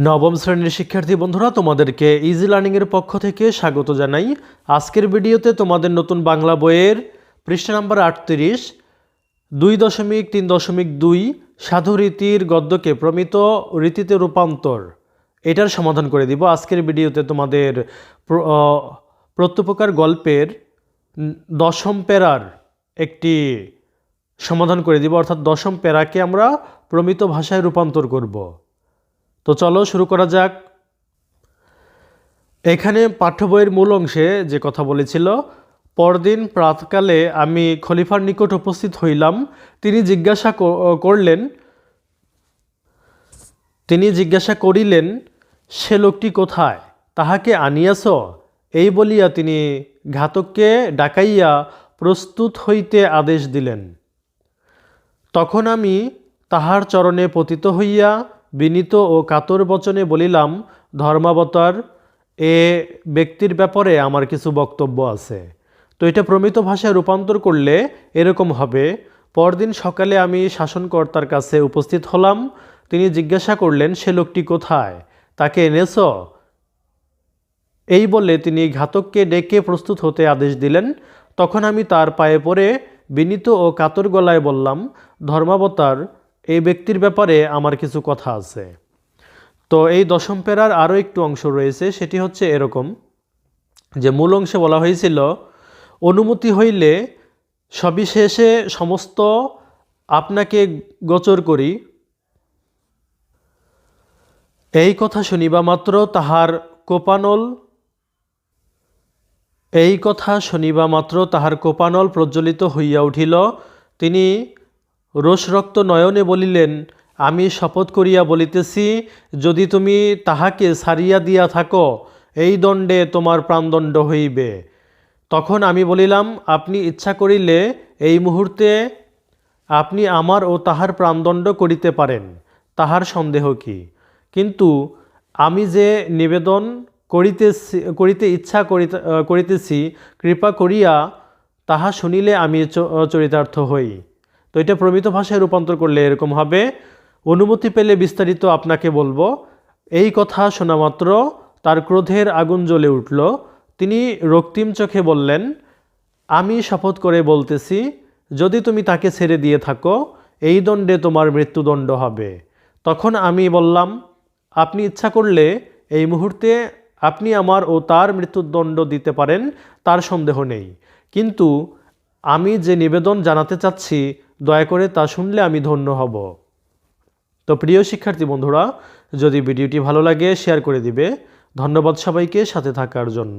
নবম শ্রেণির শিক্ষার্থী বন্ধুরা, তোমাদেরকে ইজি লার্নিংয়ের পক্ষ থেকে স্বাগত জানাই। আজকের ভিডিওতে তোমাদের নতুন বাংলা বইয়ের পৃষ্ঠা নাম্বার আটত্রিশ, দুই দশমিক তিন দশমিক দুই, সাধু রীতির গদ্যকে প্রমিত রীতিতে রূপান্তর। এটার সমাধান করে দিব। আজকের ভিডিওতে তোমাদের প্র- প্রত্যুপকার গল্পের দশম প্যারার একটি সমাধান করে দিব। অর্থাৎ দশম প্যারাকে আমরা প্রমিত ভাষায় রূপান্তর করব। তো চলো শুরু করা যাক। এখানে পাঠ্য বইয়ের মূল অংশে যে কথা বলেছিল, পরদিন প্রাতকালে আমি খলিফার নিকট উপস্থিত হইলাম। তিনি জিজ্ঞাসা করলেন, তিনি জিজ্ঞাসা করিলেন, সে লোকটি কোথায়? তাহাকে আনিয়াছ? এই বলিয়া তিনি ঘাতককে ডাকাইয়া প্রস্তুত হইতে আদেশ দিলেন। তখন আমি তাহার চরণে পতিত হইয়া বিনীত ও কাতর বচনে বলিলাম, ধর্মাবতার, এ ব্যক্তির ব্যাপারে আমার কিছু বক্তব্য আছে। তো এটা প্রমিত ভাষায় রূপান্তর করলে এরকম হবে, পরদিন সকালে আমি শাসনকর্তার কাছে উপস্থিত হলাম। তিনি জিজ্ঞাসা করলেন, সে লোকটি কোথায়? তাকে এনেছ? এই বলে তিনি ঘাতককে ডেকে প্রস্তুত হতে আদেশ দিলেন। তখন আমি তার পায়ে পড়ে বিনীত ও কাতর গলায় বললাম, ধর্মাবতার এই ব্যক্তির ব্যাপারে আমার কিছু কথা আছে। তো এই দশম পেরার আরও একটু অংশ রয়েছে, সেটি হচ্ছে এরকম যে মূল অংশে বলা হয়েছিল, অনুমতি হইলে সবিশেষে সমস্ত আপনাকে গোচর করি। এই কথা শুনিবা মাত্র তাহার কোপানল, এই কথা শুনিবা মাত্র তাহার কোপানল প্রজ্বলিত হইয়া উঠিল। তিনি রোষরক্ত নয়নে বলিলেন, আমি শপথ করিয়া বলিতেছি, যদি তুমি তাহাকে সারিয়া দিয়া থাকো, এই দণ্ডে তোমার প্রাণদণ্ড হইবে। তখন আমি বলিলাম, আপনি ইচ্ছা করিলে এই মুহূর্তে আপনি আমার ও তাহার প্রাণদণ্ড করিতে পারেন, তাহার সন্দেহ কি? কিন্তু আমি যে নিবেদন করিতেছি, করিতে ইচ্ছা করিতে, করিতেছি, কৃপা করিয়া তাহা শুনিলে আমি চরিতার্থ হই। তো এটা প্রমিত ভাষায় রূপান্তর করলে এরকম হবে। অনুমতি পেলে বিস্তারিত আপনাকে বলব। এই কথা শোনা মাত্র, তার ক্রোধের আগুন জ্বলে উঠল। তিনি রক্তিম চোখে বললেন, আমি শপথ করে বলতেছি, যদি তুমি তাকে ছেড়ে দিয়ে থাকো, এই দণ্ডে তোমার মৃত্যুদণ্ড হবে। তখন আমি বললাম, আপনি ইচ্ছা করলে এই মুহূর্তে আপনি আমার ও তার মৃত্যুদণ্ড দিতে পারেন, তার সন্দেহ নেই। কিন্তু আমি যে নিবেদন জানাতে চাচ্ছি দয়া করে তা শুনলে আমি ধন্য হব। তো প্রিয় শিক্ষার্থী বন্ধুরা, যদি ভিডিওটি ভালো লাগে শেয়ার করে দিবে। ধন্যবাদ সবাইকে সাথে থাকার জন্য।